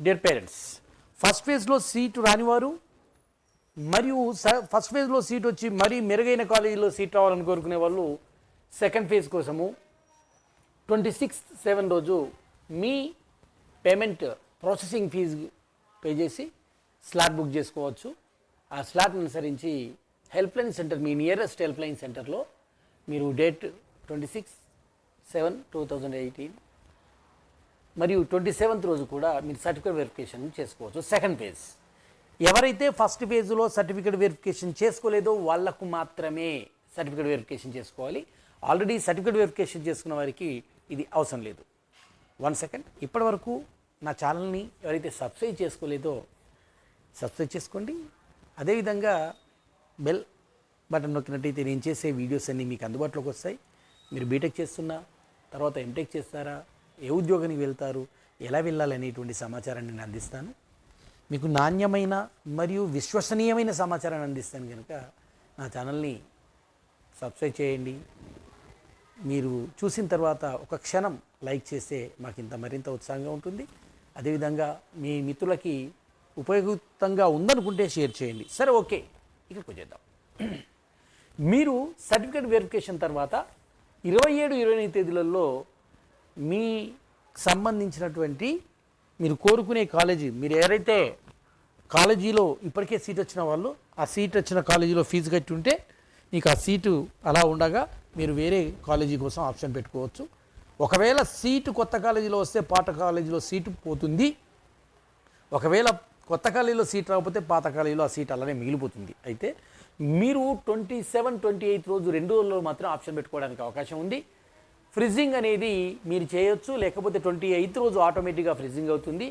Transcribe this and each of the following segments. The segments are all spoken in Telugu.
డియర్ పేరెంట్స్ ఫస్ట్ ఫేజ్లో సీటు రానివారు మరియు స- ఫస్ట్ ఫేజ్లో సీట్ వచ్చి మరీ మెరుగైన కాలేజీలో సీట్ రావాలని కోరుకునే వాళ్ళు సెకండ్ ఫేజ్ కోసము ట్వంటీ సిక్స్త్ సెవెన్ రోజు మీ పేమెంట్ ప్రాసెసింగ్ ఫీజు పే చేసి స్లాట్ బుక్ చేసుకోవచ్చు. ఆ స్లాట్ అనుసరించి హెల్ప్ లైన్ సెంటర్ మీ నియరెస్ట్ హెల్ప్ లైన్ సెంటర్లో మీరు date twenty six seven two thousand eighteen మరియు ట్వంటీ సెవెంత్ రోజు కూడా మీరు సర్టిఫికేట్ వెరిఫికేషన్ చేసుకోవచ్చు. సెకండ్ ఫేజ్ ఎవరైతే ఫస్ట్ ఫేజ్లో సర్టిఫికేట్ వెరిఫికేషన్ చేసుకోలేదో వాళ్ళకు మాత్రమే సర్టిఫికేట్ వెరిఫికేషన్ చేసుకోవాలి. ఆల్రెడీ సర్టిఫికేట్ వెరిఫికేషన్ చేసుకున్న వారికి ఇది అవసరం లేదు. వన్ సెకండ్ ఇప్పటి వరకు నా ఛానల్ని ఎవరైతే సబ్స్క్రైబ్ చేసుకోలేదో సబ్స్క్రైబ్ చేసుకోండి. అదేవిధంగా బెల్ బటన్ నొక్కినట్టయితే నేను చేసే వీడియోస్ అన్నీ మీకు అందుబాటులోకి వస్తాయి. మీరు బీటెక్ చేస్తున్నా తర్వాత ఎంటెక్ చేస్తారా ఏ ఉద్యోగానికి వెళ్తారు ఎలా వెళ్ళాలి అనేటువంటి సమాచారాన్ని నేను అందిస్తాను. మీకు నాణ్యమైన మరియు విశ్వసనీయమైన సమాచారాన్ని అందిస్తాను కనుక నా ఛానల్ని సబ్స్క్రైబ్ చేయండి. మీరు చూసిన తర్వాత ఒక క్షణం లైక్ చేస్తే మాకు ఇంత మరింత ఉత్సాహంగా ఉంటుంది. అదేవిధంగా మీ మిత్రులకి ఉపయోగంగా ఉందనుకుంటే షేర్ చేయండి. సరే ఓకే. ఇక్కడికి వచ్చేద్దాం. మీరు సర్టిఫికేట్ వెరిఫికేషన్ తర్వాత ఇరవై ఏడు ఇరవై ఎనిమిది తేదీలలో మీ సంబంధించినటువంటి మీరు కోరుకునే కాలేజీ మీరు ఎవరైతే కాలేజీలో ఇప్పటికే సీట్ వచ్చిన వాళ్ళు ఆ సీట్ వచ్చిన కాలేజీలో ఫీజు కట్టి ఉంటే మీకు ఆ సీటు అలా ఉండగా మీరు వేరే కాలేజీ కోసం ఆప్షన్ పెట్టుకోవచ్చు. ఒకవేళ సీటు కొత్త కాలేజీలో వస్తే పాత కాలేజీలో సీటు పోతుంది. ఒకవేళ కొత్త కాలేజీలో సీట్ రాకపోతే పాత కాలేజీలో ఆ సీట్ అలానే మిగిలిపోతుంది. అయితే మీరు ట్వంటీ సెవెన్ ట్వంటీ ఎయిత్ రోజు రెండు రోజుల్లో మాత్రం ఆప్షన్ పెట్టుకోవడానికి అవకాశం ఉంది. ఫ్రిజింగ్ అనేది మీరు చేయొచ్చు లేకపోతే ట్వంటీ ఎయిత్ రోజు ఆటోమేటిక్గా ఫ్రిజింగ్ అవుతుంది.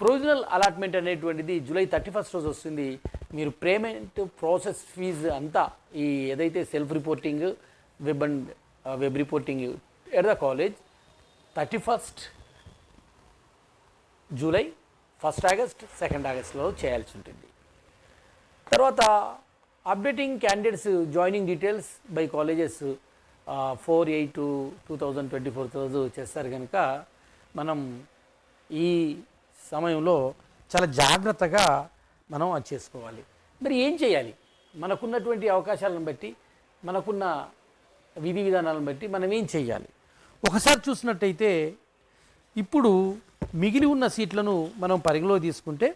ప్రొవిజనల్ అలాట్మెంట్ అనేటువంటిది జూలై థర్టీ ఫస్ట్ రోజు వస్తుంది. మీరు పేమెంట్ ప్రాసెస్ ఫీజు అంతా ఈ ఏదైతే self reporting web and web reporting at the college thirty first July first August second ఆగస్ట్లో చేయాల్సి ఉంటుంది. తర్వాత updating candidates joining details by colleges four eight two thousand twenty four రోజు చేస్తారు కనుక మనం ఈ సమయంలో చాలా జాగ్రత్తగా మనం అది చేసుకోవాలి. మరి ఏం చేయాలి? మనకున్నటువంటి అవకాశాలను బట్టి మనకున్న విధి విధానాలను బట్టి మనం ఏం చేయాలి? ఒకసారి చూసినట్టయితే ఇప్పుడు మిగిలి ఉన్న సీట్లను మనం పరిగణలో తీసుకుంటే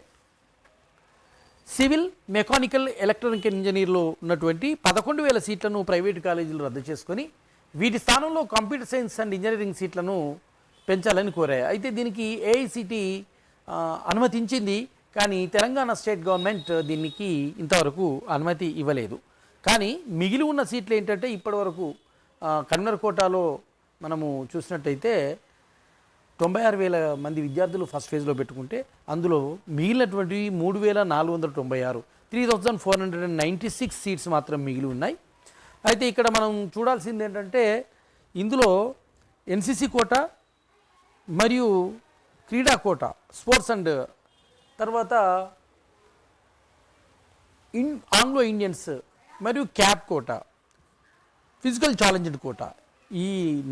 సివిల్ మెకానికల్ ఎలక్ట్రానిక్ ఇంజనీర్లో ఉన్నటువంటి పదకొండు వేల సీట్లను ప్రైవేట్ కాలేజీలు రద్దు చేసుకొని వీటి స్థానంలో కంప్యూటర్ సైన్స్ అండ్ ఇంజనీరింగ్ సీట్లను పెంచాలని కోరాయి. అయితే దీనికి ఏఐసిటి అనుమతించింది కానీ తెలంగాణ స్టేట్ గవర్నమెంట్ దీనికి ఇంతవరకు అనుమతి ఇవ్వలేదు. కానీ మిగిలి ఉన్న సీట్లు ఏంటంటే ఇప్పటివరకు కన్నర్ కన్వర్ కోటాలో మనము చూసినట్టయితే తొంభై ఆరు వేల మంది విద్యార్థులు ఫస్ట్ ఫేజ్లో పెట్టుకుంటే అందులో మిగిలినటువంటి మూడు వేల నాలుగు వందల తొంభై ఆరు three thousand four hundred and ninety six seats మాత్రం మిగిలి ఉన్నాయి. అయితే ఇక్కడ మనం చూడాల్సింది ఏంటంటే ఇందులో ఎన్సిసి కోట మరియు క్రీడా కోట స్పోర్ట్స్ అండ్ తర్వాత ఇన్ ఆంగ్లో ఇండియన్స్ మరియు CAP quota physical challenged quota. ఈ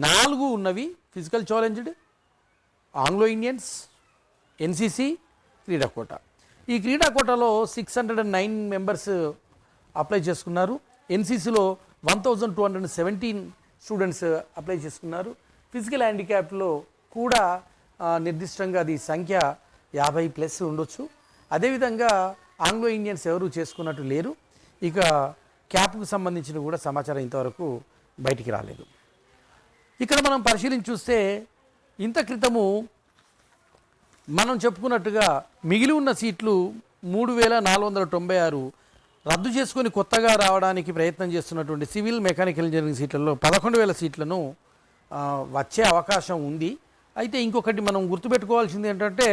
నాలుగు ఉన్నవి physical challenged Anglo Indians NCC క్రీడా కోట. ఈ క్రీడా కోటలో six hundred and nine members apply చేసుకున్నారు. ఎన్సిసిలో one thousand two hundred seventeen students apply చేసుకున్నారు ఫిజికల్ హ్యాండిక్యాప్లో కూడా నిర్దిష్టంగా అది సంఖ్య యాభై ప్లస్ ఉండొచ్చు. అదేవిధంగా ఆంగ్లో ఇండియన్స్ ఎవరు చేసుకున్నట్టు లేరు. ఇక క్యాప్కు సంబంధించిన కూడా సమాచారం ఇంతవరకు బయటికి రాలేదు. ఇక్కడ మనం పరిశీలించి చూస్తే ఇంత క్రితము మనం చెప్పుకున్నట్టుగా మిగిలి ఉన్న సీట్లు మూడు వేల నాలుగు వందల తొంభై ఆరు రద్దు చేసుకుని కొత్తగా రావడానికి ప్రయత్నం చేస్తున్నటువంటి సివిల్ మెకానికల్ ఇంజనీరింగ్ సీట్లలో పదకొండు వేల సీట్లను వచ్చే అవకాశం ఉంది. అయితే ఇంకొకటి మనం గుర్తుపెట్టుకోవాల్సింది ఏంటంటే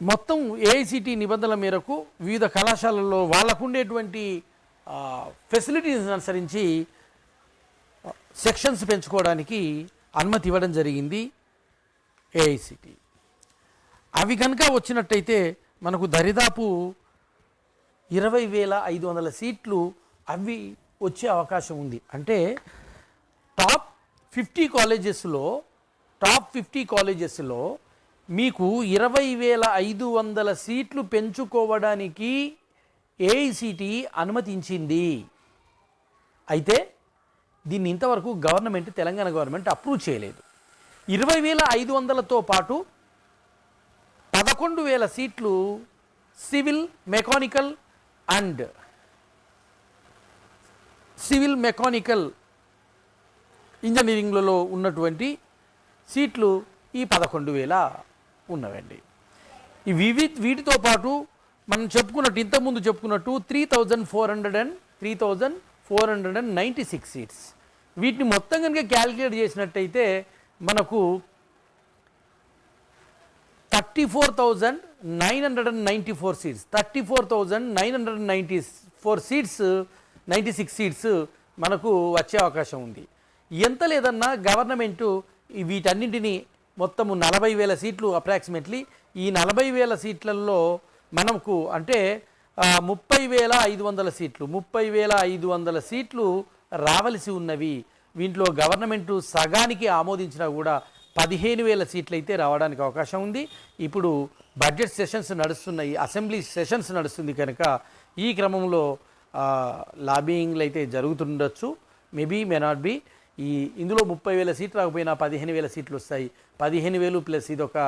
మొత్తం ఏఐసిటి నిబంధనల మేరకు వివిధ కళాశాలల్లో వాళ్ళకు ఉండేటువంటి ఫెసిలిటీస్ అనుసరించి సెక్షన్స్ పెంచుకోవడానికి అనుమతి ఇవ్వడం జరిగింది ఏఐసిటి. అవి కనుక వచ్చినట్టయితే మనకు దరిదాపు ఇరవై వేల ఐదు వందల సీట్లు అవి వచ్చే అవకాశం ఉంది. అంటే టాప్ ఫిఫ్టీ కాలేజెస్లో టాప్ ఫిఫ్టీ కాలేజెస్లో మీకు ఇరవై వేల ఐదు వందల సీట్లు పెంచుకోవడానికి ఏఐసిటి అనుమతించింది. అయితే దీన్ని ఇంతవరకు గవర్నమెంట్ తెలంగాణ గవర్నమెంట్ అప్రూవ్ చేయలేదు. ఇరవై వేల ఐదు వందలతో పాటు పదకొండు వేల సీట్లు civil mechanical and civil mechanical ఇంజనీరింగ్లలో ఉన్నటువంటి సీట్లు ఈ పదకొండు వేల ఉన్నవండి. ఈ వివి వీటితో పాటు మనం చెప్పుకున్నట్టు ఇంతకుముందు చెప్పుకున్నట్టు three thousand four hundred and three thousand four hundred and ninety six seats. వీటిని మొత్తం కనుక క్యాలిక్యులేట్ చేసినట్టయితే మనకు thirty four thousand nine hundred and ninety four seats thirty four thousand nine hundred and ninety four seats ninety six seats మనకు వచ్చే అవకాశం ఉంది. ఎంత లేదన్నా గవర్నమెంటు వీటన్నింటిని వీటన్నింటినీ మొత్తము నలభై వేల సీట్లు అప్రాక్సిమేట్లీ ఈ నలభై వేల సీట్లలో మనకు అంటే ముప్పై వేల ఐదు వందల సీట్లు ముప్పై వేల ఐదు వందల సీట్లు రావలసి ఉన్నవి. వీంట్లో గవర్నమెంటు సగానికి ఆమోదించినా కూడా పదిహేను వేల సీట్లు అయితే రావడానికి అవకాశం ఉంది. ఇప్పుడు బడ్జెట్ సెషన్స్ నడుస్తున్నాయి అసెంబ్లీ సెషన్స్ నడుస్తుంది కనుక ఈ క్రమంలో లాబింగ్లు అయితే జరుగుతుండొచ్చు. Maybe may not be. ఈ ఇందులో ముప్పై వేల సీట్లు రాకపోయినా పదిహేను వేల సీట్లు వస్తాయి. పదిహేను వేలు ప్లస్ ఇది ఒక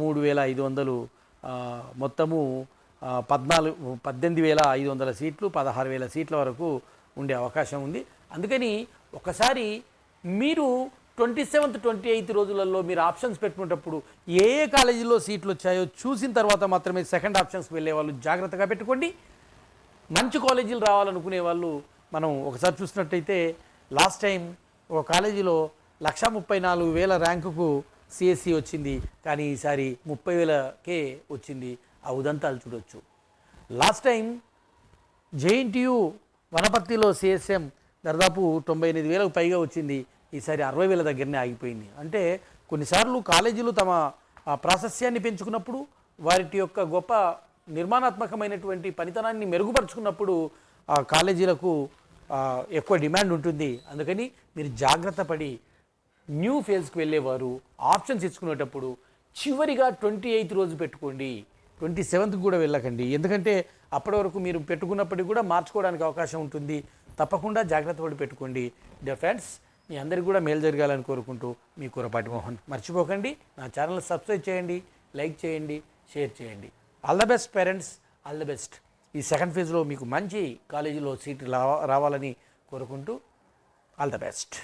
మూడు వేల ఐదు వందలు మొత్తము పద్నాలుగు పద్దెనిమిది వేల ఐదు వందల సీట్లు పదహారు వేల సీట్ల వరకు ఉండే అవకాశం ఉంది. అందుకని ఒకసారి మీరు ట్వంటీ సెవెంత్ ట్వంటీ ఎయిత్ రోజులలో మీరు ఆప్షన్స్ పెట్టుకునేటప్పుడు ఏ ఏ కాలేజీలో సీట్లు వచ్చాయో చూసిన తర్వాత మాత్రమే సెకండ్ ఆప్షన్స్కి వెళ్ళే వాళ్ళు జాగ్రత్తగా పెట్టుకోండి. మంచి కాలేజీలు రావాలనుకునే వాళ్ళు మనం ఒకసారి చూసినట్టయితే లాస్ట్ టైం ఒక కాలేజీలో లక్ష ముప్పై నాలుగు వేల ర్యాంకుకు సిఎస్సి వచ్చింది. కానీ ఈసారి ముప్పై వేలకే వచ్చింది. ఆ ఉదంతాలు చూడొచ్చు. లాస్ట్ టైం జేఎన్టీయు వనపర్తిలో సిఎస్ఎం దాదాపు తొంభై ఎనిమిది వేలకు పైగా వచ్చింది. ఈసారి అరవై వేల దగ్గరనే ఆగిపోయింది. అంటే కొన్నిసార్లు కాలేజీలు తమ ప్రాశస్యాన్ని పెంచుకున్నప్పుడు వారి యొక్క గొప్ప నిర్మాణాత్మకమైనటువంటి పనితనాన్ని మెరుగుపరుచుకున్నప్పుడు ఆ కాలేజీలకు ఎక్కువ డిమాండ్ ఉంటుంది. అందుకని మీరు జాగ్రత్త పడి న్యూ ఫేజ్కి వెళ్ళేవారు. ఆప్షన్స్ ఇచ్చుకునేటప్పుడు చివరిగా ట్వంటీ ఎయిత్ రోజు పెట్టుకోండి. ట్వంటీ సెవెంత్కి కూడా వెళ్ళకండి. ఎందుకంటే అప్పటి వరకు మీరు పెట్టుకున్నప్పటికీ కూడా మార్చుకోవడానికి అవకాశం ఉంటుంది. తప్పకుండా జాగ్రత్త పడి పెట్టుకోండి. డియర్ ఫ్రెండ్స్ మీ అందరికీ కూడా మేలు జరగాలని కోరుకుంటూ మీ కూరపాటి మోహన్. మర్చిపోకండి నా ఛానల్ సబ్స్క్రైబ్ చేయండి లైక్ చేయండి షేర్ చేయండి. All the best parents all the best. ఈ సెకండ్ ఫేజ్లో మీకు మంచి కాలేజీలో సీట్ రావాలని కోరుకుంటూ ఆల్ ద బెస్ట్.